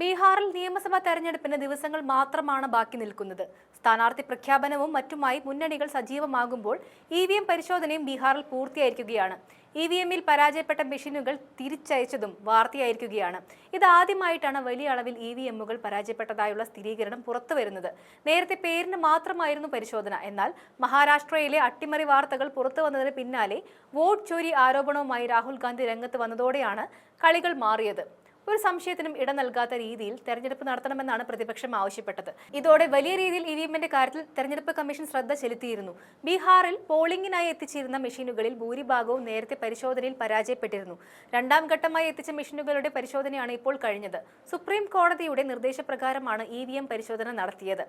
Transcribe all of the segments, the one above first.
ബീഹാറിൽ നിയമസഭാ തെരഞ്ഞെടുപ്പിന് ദിവസങ്ങൾ മാത്രമാണ് ബാക്കി നിൽക്കുന്നത്. സ്ഥാനാർത്ഥി പ്രഖ്യാപനവും മറ്റുമായി മുന്നണികൾ സജീവമാകുമ്പോൾ ഇ വി എം പരിശോധനയും ബീഹാറിൽ പൂർത്തിയായിരിക്കുകയാണ്. ഇ വി എമ്മിൽ പരാജയപ്പെട്ട മെഷീനുകൾ തിരിച്ചയച്ചതും വാർത്തയായിരിക്കുകയാണ്. ഇതാദ്യമായിട്ടാണ് വലിയ അളവിൽ ഇ വി എമ്മുകൾ പരാജയപ്പെട്ടതായുള്ള സ്ഥിരീകരണം പുറത്തുവരുന്നത്. നേരത്തെ പേരിന് മാത്രമായിരുന്നു പരിശോധന. എന്നാൽ മഹാരാഷ്ട്രയിലെ അട്ടിമറി വാർത്തകൾ പുറത്തു വന്നതിന് പിന്നാലെ വോട്ട് ചോരി ആരോപണവുമായി രാഹുൽ ഗാന്ധി രംഗത്ത് വന്നതോടെയാണ് കളികൾ മാറിയത്. ഒരു സംശയത്തിനും ഇട നൽകാത്ത രീതിയിൽ തെരഞ്ഞെടുപ്പ് നടത്തണമെന്നാണ് പ്രതിപക്ഷം ആവശ്യപ്പെട്ടത്. ഇതോടെ വലിയ രീതിയിൽ ഇ വി എമ്മിന്റെ കാര്യത്തിൽ തെരഞ്ഞെടുപ്പ് കമ്മീഷൻ ശ്രദ്ധ ചെലുത്തിയിരുന്നു. ബീഹാറിൽ പോളിംഗിനായി എത്തിച്ചിരുന്ന മെഷീനുകളിൽ ഭൂരിഭാഗവും നേരത്തെ പരിശോധനയിൽ പരാജയപ്പെട്ടിരുന്നു. രണ്ടാം ഘട്ടമായി എത്തിച്ച മെഷീനുകളുടെ പരിശോധനയാണ് ഇപ്പോൾ കഴിഞ്ഞത്. സുപ്രീം കോടതിയുടെ നിർദ്ദേശപ്രകാരമാണ് ഇ വി എം പരിശോധന നടത്തിയത്.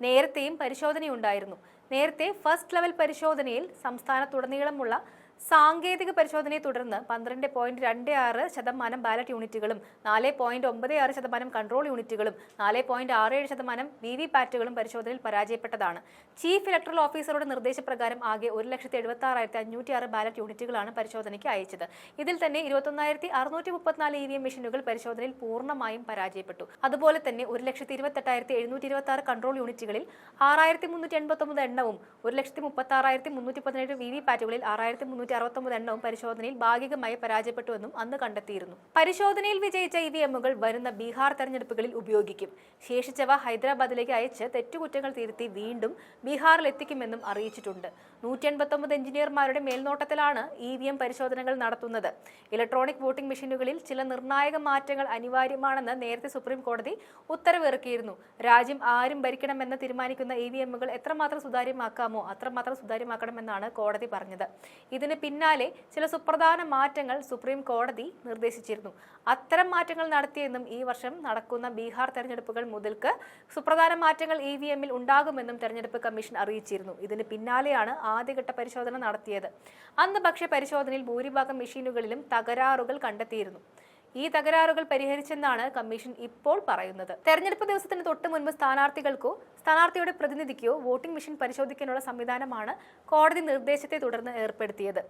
നേരത്തെയും പരിശോധനയുണ്ടായിരുന്നു. നേരത്തെ ഫസ്റ്റ് ലെവൽ പരിശോധനയിൽ സംസ്ഥാനത്തുടനീളമുള്ള സാങ്കേതിക പരിശോധനയെ തുടർന്ന് പന്ത്രണ്ട് പോയിന്റ് രണ്ട് ആറ് ശതമാനം ബാലറ്റ് യൂണിറ്റുകളും നാല് പോയിന്റ് ഒമ്പത് ആറ് ശതമാനം കൺട്രോൾ യൂണിറ്റുകളും നാല് പോയിന്റ് ആറ് ഏഴ് ശതമാനം വി വി പാറ്റുകളും പരിശോധനയിൽ പരാജയപ്പെട്ടതാണ്. ചീഫ് ഇലക്ട്രൽ ഓഫീസറുടെ നിർദ്ദേശപ്രകാരം ആകെ ഒരു ലക്ഷത്തി എഴുപത്തി ആറായിരത്തി അഞ്ഞൂറ്റി ആറ് ബാലറ്റ് യൂണിറ്റുകളാണ് പരിശോധനയ്ക്ക് അയച്ചത്. ഇതിൽ തന്നെ ഇരുപത്തൊന്നായിരത്തി അറുന്നൂറ്റി മുപ്പത്തിനാല് ഇ വി എം മെഷീനുകൾ പരിശോധനയിൽ പൂർണമായും പരാജയപ്പെട്ടു. അതുപോലെ തന്നെ ഒരു ലക്ഷത്തി ഇരുപത്തെട്ടായിരത്തി എഴുന്നൂറ്റി ഇരുപത്തി ആറ് കൺട്രോൾ യൂണിറ്റുകളിൽ ആറായിരത്തി മുന്നൂറ്റി എൺപത്തി ഒമ്പത് എണ്ണവും ഒരു ലക്ഷത്തി മുപ്പത്തി ആറായിരത്തി മുന്നൂറ്റി പതിനേഴ് വി വി പാറ്റുകളിൽ ആറായിരത്തി അറുപത്തൊമ്പത് എണ്ണവും പരിശോധനയിൽ ഭാഗികമായി പരാജയപ്പെട്ടുവെന്നും അന്ന് കണ്ടെത്തിയിരുന്നു. പരിശോധനയിൽ വിജയിച്ച ഇ വി എമ്മുകൾ വരുന്ന ബീഹാർ തെരഞ്ഞെടുപ്പുകളിൽ ഉപയോഗിക്കും. ശേഷിച്ചവ ഹൈദരാബാദിലേക്ക് അയച്ച് തെറ്റുകുറ്റങ്ങൾ തിരുത്തി വീണ്ടും ബീഹാറിൽ എത്തിക്കുമെന്നും അറിയിച്ചിട്ടുണ്ട്. നൂറ്റി എൺപത്തൊമ്പത് എഞ്ചിനീയർമാരുടെ മേൽനോട്ടത്തിലാണ് ഇ വി എം പരിശോധനകൾ നടത്തുന്നത്. ഇലക്ട്രോണിക് വോട്ടിംഗ് മെഷീനുകളിൽ ചില നിർണായക മാറ്റങ്ങൾ അനിവാര്യമാണെന്ന് നേരത്തെ സുപ്രീം കോടതി ഉത്തരവിറക്കിയിരുന്നു. രാജ്യം ആരും ഭരിക്കണമെന്ന് തീരുമാനിക്കുന്ന ഇ വി എമ്മുകൾ എത്രമാത്രം സുതാര്യമാക്കാമോ അത്രമാത്രം സുതാര്യമാക്കണമെന്നാണ് കോടതി പറഞ്ഞത്. ഇതിന് പിന്നാലെ ചില സുപ്രധാന മാറ്റങ്ങൾ സുപ്രീം കോടതി നിർദ്ദേശിച്ചിരുന്നു. അത്തരം മാറ്റങ്ങൾ നടത്തിയെന്നും ഈ വർഷം നടക്കുന്ന ബീഹാർ തെരഞ്ഞെടുപ്പുകൾ മുതൽക്ക് സുപ്രധാന മാറ്റങ്ങൾ ഇ വി എമ്മിൽ ഉണ്ടാകുമെന്നും തെരഞ്ഞെടുപ്പ് കമ്മീഷൻ അറിയിച്ചിരുന്നു. ഇതിന് പിന്നാലെയാണ് ആദ്യഘട്ട പരിശോധന നടത്തിയത്. അന്ന് പക്ഷേ പരിശോധനയിൽ ഭൂരിഭാഗം മെഷീനുകളിലും തകരാറുകൾ കണ്ടെത്തിയിരുന്നു. ഈ തകരാറുകൾ പരിഹരിച്ചെന്നാണ് കമ്മീഷൻ ഇപ്പോൾ പറയുന്നത്. തെരഞ്ഞെടുപ്പ് ദിവസത്തിന് തൊട്ട് മുൻപ് സ്ഥാനാർത്ഥികൾക്കോ സ്ഥാനാർത്ഥിയുടെ പ്രതിനിധിക്കോ വോട്ടിംഗ് മെഷീൻ പരിശോധിക്കാനുള്ള സംവിധാനമാണ് കോടതി നിർദ്ദേശത്തെ തുടർന്ന് ഏർപ്പെടുത്തിയത്.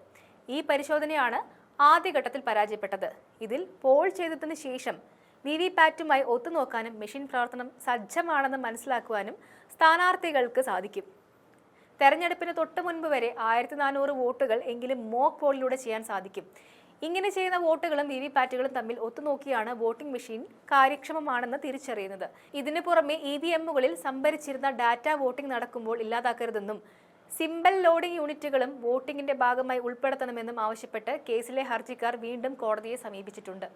ഈ പരിശോധനയാണ് ആദ്യഘട്ടത്തിൽ പരാജയപ്പെട്ടത്. ഇതിൽ പോൾ ചെയ്തതിന് ശേഷം വി വി പാറ്റുമായി ഒത്തുനോക്കാനും മെഷീൻ പ്രവർത്തനം സജ്ജമാണെന്ന് മനസ്സിലാക്കുവാനും സ്ഥാനാർത്ഥികൾക്ക് സാധിക്കും. തെരഞ്ഞെടുപ്പിന് തൊട്ട് മുൻപ് വരെ ആയിരത്തി നാനൂറ് വോട്ടുകൾ എങ്കിലും മോക്ക് പോളിലൂടെ ചെയ്യാൻ സാധിക്കും. ഇങ്ങനെ ചെയ്യുന്ന വോട്ടുകളും വി വി പാറ്റുകളും തമ്മിൽ ഒത്തുനോക്കിയാണ് വോട്ടിംഗ് മെഷീൻ കാര്യക്ഷമമാണെന്ന് തിരിച്ചറിയുന്നത്. ഇതിനു പുറമെ ഇ വി എമ്മുകളിൽ സംഭരിച്ചിരുന്ന ഡാറ്റ വോട്ടിംഗ് നടക്കുമ്പോൾ ഇല്ലാതാക്കരുതെന്നും സിമ്പൽ ലോഡിംഗ് യൂണിറ്റുകളും വോട്ടിംഗിന്റെ ഭാഗമായി ഉൾപ്പെടുത്തണമെന്നും ആവശ്യപ്പെട്ട് കേസിലെ ഹർജിക്കാർ വീണ്ടും കോടതിയെ സമീപിച്ചിട്ടുണ്ട്.